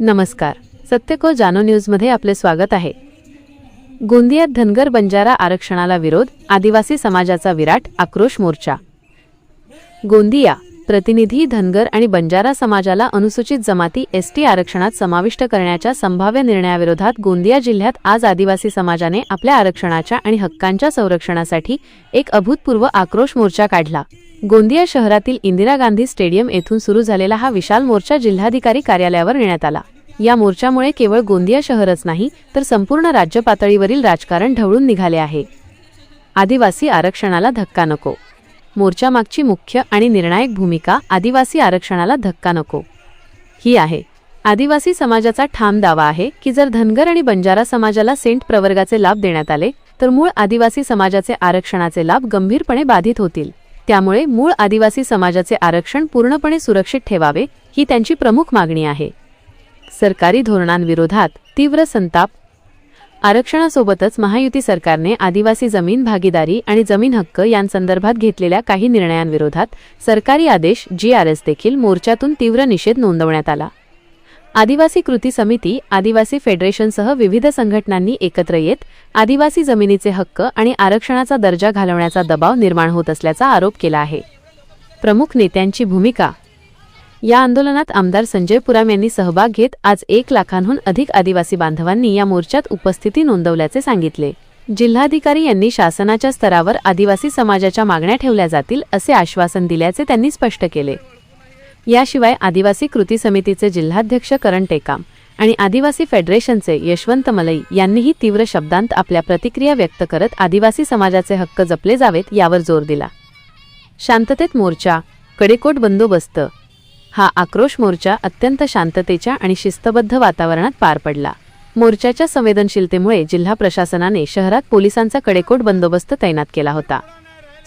नमस्कार. सत्यको जानो न्यूजमध्ये आपले स्वागत आहे. गोंदियात धनगर बंजारा आरक्षणाला विरोध आदिवासी समाजाचा विराट आक्रोश मोर्चा. गोंदिया प्रतिनिधी धनगर आणि बंजारा समाजाला अनुसूचित जमाती एसटी आरक्षणात समाविष्ट करण्याच्या संभाव्य निर्णयाविरोधात गोंदिया जिल्ह्यात आज आदिवासी समाजाने आपल्या आरक्षणाच्या आणि हक्कांच्या संरक्षणासाठी एक अभूतपूर्व आक्रोश मोर्चा काढला. गोंदिया शहरातील इंदिरा गांधी स्टेडियम येथून सुरू झालेला हा विशाल मोर्चा जिल्हाधिकारी कार्यालयावर नेण्यात आला. या मोर्चामुळे केवळ गोंदिया शहरच नाही तर संपूर्ण राज्य पातळीवरील राजकारण ढवळून निघाले आहे. आदिवासी आरक्षणाला धक्का नको. मोर्चामागची मुख्य आणि निर्णायक भूमिका आदिवासी आरक्षणाला धक्का नको. ही आहे. आदिवासी समाजाचा ठाम दावा आहे की जर धनगर आणि बंजारा समाजाला सेंट प्रवर्गाचे लाभ देण्यात आले तर मूळ आदिवासी समाजाचे आरक्षणाचे लाभ गंभीरपणे बाधित होतील. त्यामुळे मूळ आदिवासी समाजाचे आरक्षण पूर्णपणे सुरक्षित ठेवावे ही त्यांची प्रमुख मागणी आहे. सरकारी धोरणांविरोधात तीव्र संताप. आरक्षणासोबतच महायुती सरकारने आदिवासी जमीन भागीदारी आणि जमीन हक्क यांसंदर्भात घेतलेल्या काही निर्णयांविरोधात सरकारी आदेश जी आर एस देखील मोर्चातून तीव्र निषेध नोंदवण्यात आला. आदिवासी कृती समिती आदिवासी फेडरेशनसह विविध संघटनांनी एकत्र येत आदिवासी जमिनीचे हक्क आणि आरक्षणाचा दर्जा घालवण्याचा दबाव निर्माण होत असल्याचा आरोप केला आहे. प्रमुख नेत्यांची भूमिका. या आंदोलनात आमदार संजय पुराम यांनी सहभाग घेत आज एक लाखांहून अधिक आदिवासी बांधवांनी या मोर्चात उपस्थिती नोंदवल्याचे सांगितले. जिल्हाधिकारी यांनी शासनाच्या स्तरावर आदिवासी समाजाच्या मागण्या ठेवल्या जातील असे आश्वासन दिल्याचे त्यांनी स्पष्ट केले. याशिवाय आदिवासी कृती समितीचे जिल्हाध्यक्ष करण टेकाम आणि आदिवासी फेडरेशनचे यशवंत मलई यांनीही तीव्र शब्दांत आपल्या प्रतिक्रिया व्यक्त करत आदिवासी समाजाचे हक्क जपले जावेत यावर जोर दिला. शांततेत मोर्चा कडेकोट बंदोबस्त. हा आक्रोश मोर्चा अत्यंत शांततेच्या आणि शिस्तबद्ध वातावरणात पार पडला. मोर्चाच्या संवेदनशीलतेमुळे जिल्हा प्रशासनाने शहरात पोलिसांचा कडेकोट बंदोबस्त तैनात केला होता.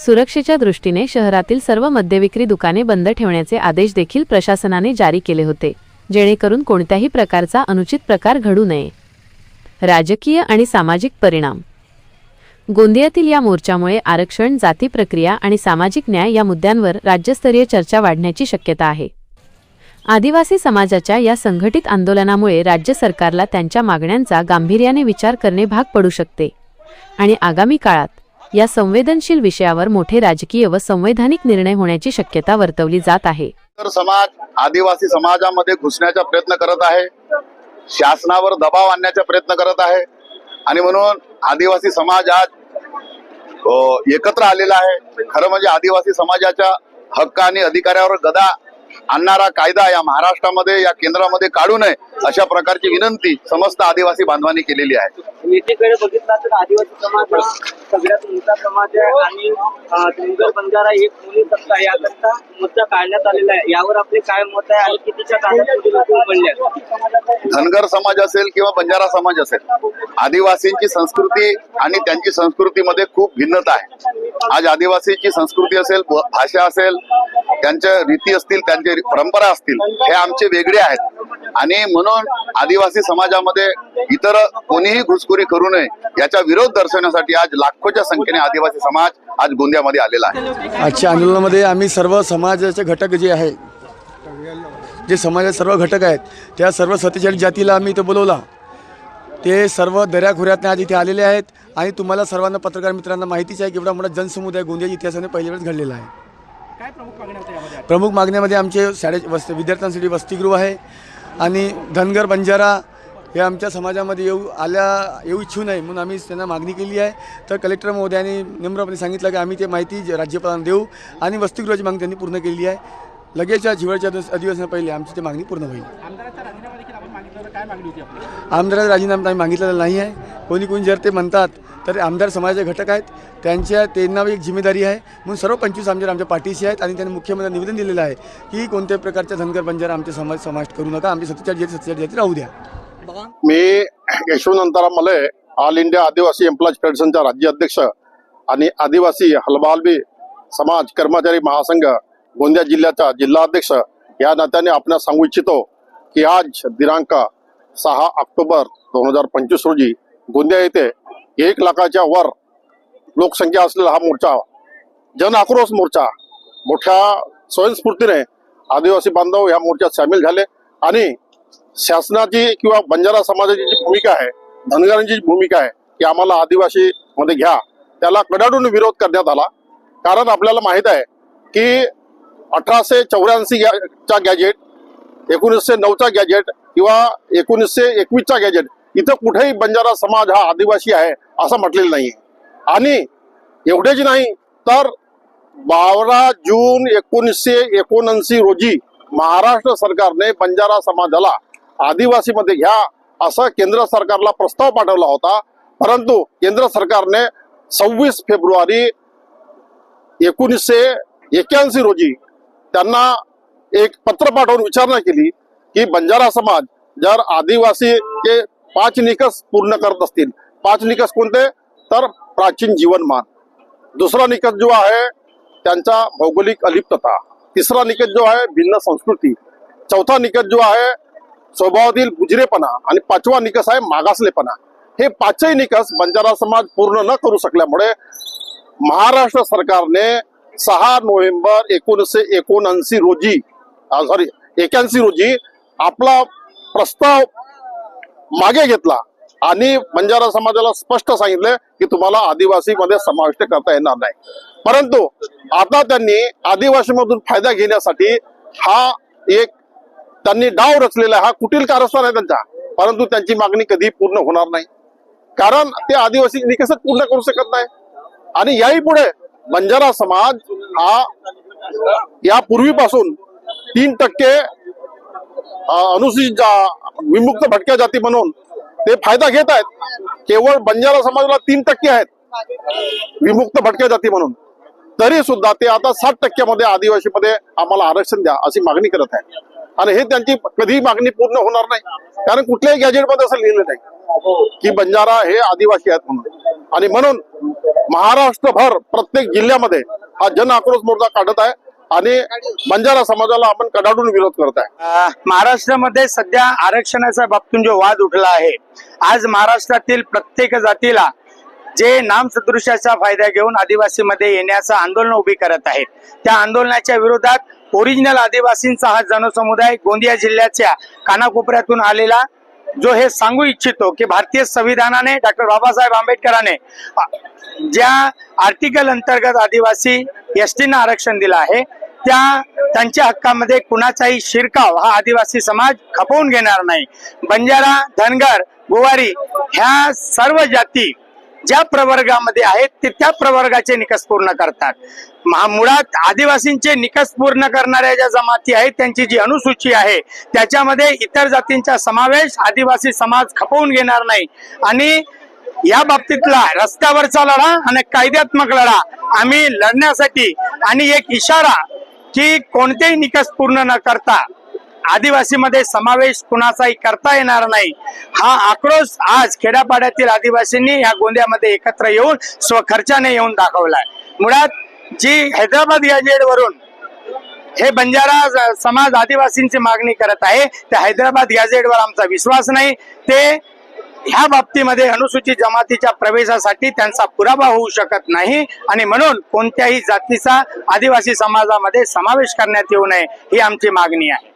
सुरक्षेच्या दृष्टीने शहरातील सर्व मद्यविक्री दुकाने बंद ठेवण्याचे आदेश देखील प्रशासनाने जारी केले होते जेणेकरून कोणत्याही प्रकारचा अनुचित प्रकार घडू नये. राजकीय आणि सामाजिक परिणाम. गोंदियातील या मोर्चामुळे आरक्षण जाती प्रक्रिया आणि सामाजिक न्याय या मुद्द्यांवर राज्यस्तरीय चर्चा वाढण्याची शक्यता आहे. आदिवासी समाजाच्या या संघटित आंदोलनामुळे राज्य सरकारला त्यांच्या मागण्यांचा गांभीर्याने विचार करणे भाग पडू शकते आणि आगामी काळात या संवेदनशील विषयावर मोठे राजकीय व संवैधानिक निर्णय होण्याची शक्यता वर्तवली जात आहे. तर समाज आदिवासी समाजामध्ये घुसण्याचा प्रयत्न करत आहे. शासनावर दबाव आणण्याचा प्रयत्न करत आहे. आणि म्हणून आदिवासी समाज आज एकत्र आलेला आहे. खरं म्हणजे आदिवासी समाजाच्या हक्क आणि अधिकारावर गदा आणणारा कायदा या महाराष्ट्रामध्ये या केंद्रामध्ये काढू नये. अशा प्रकारची विनंती समस्त आदिवासी बांधवांनी केलेली आहे. एकीकडे बघितला तर आदिवासी समाज सगळ्यात मोठा समाज आहे आणि धनगर बंजारा एक मुली सत्ता याकरता मुद्दा काढण्यात आलेला आहे. यावर आपले काय मत आहे आणि कितीच्या काळात? धनगर समाज असेल किंवा बंजारा समाज असेल आदिवासींची संस्कृती आणि त्यांची संस्कृतीमध्ये खूप भिन्नता आहे. आज आदिवासीची संस्कृती असेल भाषा असेल त्यांच्या रीती असतील त्यांचे परंपरा असतील हे आमचे वेगळे आहेत. आणि म्हणून आदिवासी समाजामध्ये इतर कोणीही घुसखोरी करू नये याचा विरोध दर्शवण्यासाठी आज लाखोच्या संख्येने आदिवासी समाज आज गोंदियामध्ये आलेला आहे. आजच्या आंदोलनामध्ये आम्ही सर्व समाजाचे घटक जे आहे जे समाजाचे सर्व घटक आहेत त्या सर्व सत्तेचाळीस जातीला आम्ही इथं बोलवला. ते सर्व दर्याखोऱ्यातनं आज इथे आलेले आहेत आणि तुम्हाला सर्वांना पत्रकार मित्रांना माहितीच आहे की एवढा मोठा जनसमुदाय गोंदियाच्या इतिहासाने पहिल्या वेळेस घडलेला आहे. प्रमुख मागण्यामध्ये आमचे शाळे वस विद्यार्थ्यांसाठी वसतिगृह आहे. आणि धनगर बंजारा हे आमच्या समाजामध्ये येऊ आल्या येऊ इच्छू नये म्हणून आम्ही त्यांना मागणी केली आहे. तर कलेक्टर महोदयांनी नम्रपणे सांगितलं की आम्ही ते माहिती राज्यपालांना देऊ आणि वसतिगृहाची मागणी त्यांनी पूर्ण केली आहे. लगेचच्या जिवाळच्या दिवस- अधिवेशना पहिले आमची ती मागणी पूर्ण होईल. आमदाराचा राजीनामा आम्ही मागितलेला नाही आहे. कोणी कोणी जर ते म्हणतात तर आमदार समाजाचे घटक आहेत. त्यांच्या त्यांना एक जिम्मेदारी आहे. म्हणून सर्व पंचवीस आमदार आमच्या पाठीशी आहेत आणि त्यांनी मुख्यमंत्री निवेदन दिलेलं आहे की कोणत्याही प्रकारच्या धनगर बंजारा आमचे समाज समाविष्ट करू नका. आमचे सत्तेचाळीस जाती सत्तेचाळीस जाती राहू द्या. मी Yashwantrao Male all India Adivasi employees फेडरेशनचा राज्य अध्यक्ष आणि आदिवासी हलबालबी समाज कर्मचारी महासंघ गोंदिया जिल्ह्याचा जिल्हा अध्यक्ष या नात्याने आपणास सांगू इच्छितो की आज दिनांक सहा ऑक्टोबर दोन हजार पंचवीस रोजी गोंदिया येथे एक लाखाच्या वर लोकसंख्या असलेला हा मोर्चा जन आक्रोश मोर्चा मोठ्या स्वयंस्फूर्तीने आदिवासी बांधव या मोर्चात सामील झाले आणि शासनाची किंवा बंजारा समाजाची जी भूमिका आहे धनगरांची जी भूमिका आहे की आम्हाला आदिवासी मध्ये घ्या. त्याला कडाडून विरोध करण्यात आला. कारण आपल्याला माहीत आहे की अठराशे चौऱ्याऐंशी चा गॅजेट एकोणीसशे नऊचा गॅजेट किंवा एकोणीसशे एकवीसचा गॅजेट इथं कुठेही बंजारा समाज हा आदिवासी आहे असं म्हटलेलं नाही. आणि एवढेच नाही तर बारा जून एकोणीसशे एकोणऐंशी रोजी महाराष्ट्र सरकारने बंजारा समाजाला आदिवासीमध्ये घ्या असा केंद्र सरकारला प्रस्ताव पाठवला होता. परंतु केंद्र सरकारने सव्वीस फेब्रुवारी एकोणीसशे एक्क्याऐंशी रोजी त्यांना एक पत्र पाठवून विचारणा केली की बंजारा समाज जर आदिवासी के पाच निकष पूर्ण करत असतील. पाच निकष कोणते? तर प्राचीन जीवनमान. दुसरा निकष जो आहे त्यांचा भौगोलिक अलिप्तता. तिसरा निकष जो आहे भिन्न संस्कृती. चौथा निकष जो आहे स्वभावातील बुजरेपणा. आणि पाचवा निकष आहे मागासलेपणा. हे पाचही निकष बंजारा समाज पूर्ण न करू शकल्यामुळे महाराष्ट्र सरकारने सहा नोव्हेंबर एकोणीसशे एकोणऐंशी रोजी सॉरी एक्याऐंशी रोजी आपला प्रस्ताव मागे घेतला. आणि बंजारा समाजाला स्पष्ट सांगितलं की तुम्हाला आदिवासीमध्ये समाविष्ट करता येणार नाही. परंतु आता त्यांनी आदिवासीमधून फायदा घेण्यासाठी हा एक त्यांनी डाव रचलेला आहे. हा कुटील कारस्थान आहे त्यांचा. परंतु त्यांची मागणी कधी पूर्ण होणार नाही. कारण ते आदिवासी निकसच पूर्ण करू शकत नाही. आणि याही पुढे बंजारा समाज हा या पूर्वीपासून तीन टक्के अनुसूचित विमुक्त भटक्या जाती म्हणून ते फायदा घेत आहेत. केवळ बंजारा समाजाला तीन टक्के आहेत. विमुक्त भटक्या जाती म्हणून. तरी सुद्धा ते आता सात टक्क्यामध्ये आदिवासीमध्ये आम्हाला आरक्षण द्या अशी मागणी करत आहे आणि हे त्यांची कधी मागणी पूर्ण होणार नाही. कारण कुठल्याही गॅजेटमध्ये असं लिहिलं नाही की बंजारा हे आदिवासी आहेत म्हणून. आणि म्हणून महाराष्ट्रभर प्रत्येक जिल्ह्यामध्ये हा जन आक्रोश मोर्चा काढत आहे. आणि बंजारा समाजाला आपण कडाडून विरोध करत आहे महाराष्ट्रामध्ये सध्या आरक्षणाच्या बाबतीत जो वाद उठला आहे. आज महाराष्ट्रातील प्रत्येक जातीला जे नामसदृशाचा फायदा घेऊन आदिवासीमध्ये येण्याचं आंदोलन उभी करत आहेत. त्या आंदोलनाच्या विरोधात ओरिजिनल आदिवासींचा हा जनसमुदाय गोंदिया जिल्ह्याच्या कानाकोपऱ्यातून आलेला जो हे सांगू इच्छितो की भारतीय संविधानाने डॉक्टर बाबासाहेब आंबेडकरांने ज्या आर्टिकल अंतर्गत आदिवासी एसटीनं आरक्षण दिलं आहे त्या त्यांच्या हक्कामध्ये कुणाचाही शिरकाव हा आदिवासी समाज खपवून घेणार नाही. बंजारा धनगर गोवारी ह्या सर्व जाती ज्या प्रवर्गामध्ये आहेत ते त्या प्रवर्गाचे निकष पूर्ण करतात. महा- मुळात आदिवासींचे निकष पूर्ण करणाऱ्या ज्या जमाती आहेत त्यांची जी अनुसूची आहे त्याच्यामध्ये इतर जातींचा समावेश आदिवासी समाज खपवून घेणार नाही. आणि या बाबतीतला रस्त्यावरचा लढा आणि कायद्यात्मक लढा आम्ही लढण्यासाठी आणि एक इशारा की कोणतेही निकष पूर्ण न करता आदिवासीमध्ये समावेश कुणाचाही करता येणार नाही. हा आक्रोश आज खेड्यापाड्यातील आदिवासींनी या गोंद्यामध्ये एकत्र येऊन स्वखर्चाने येऊन दाखवलाय. मुळात जी हैदराबाद गॅजेट वरून हे बंजारा समाज आदिवासींची मागणी करत आहे त्या हैदराबाद गॅजेटवर आमचा विश्वास नाही. ते ह्या बाबतीमध्ये अनुसूचित जमातीच्या प्रवेशासाठी त्यांचा पुरावा होऊ शकत नाही. आणि म्हणून कोणत्याही जातीचा आदिवासी समाजामध्ये समावेश करण्यात येऊ नये ही आमची मागणी आहे.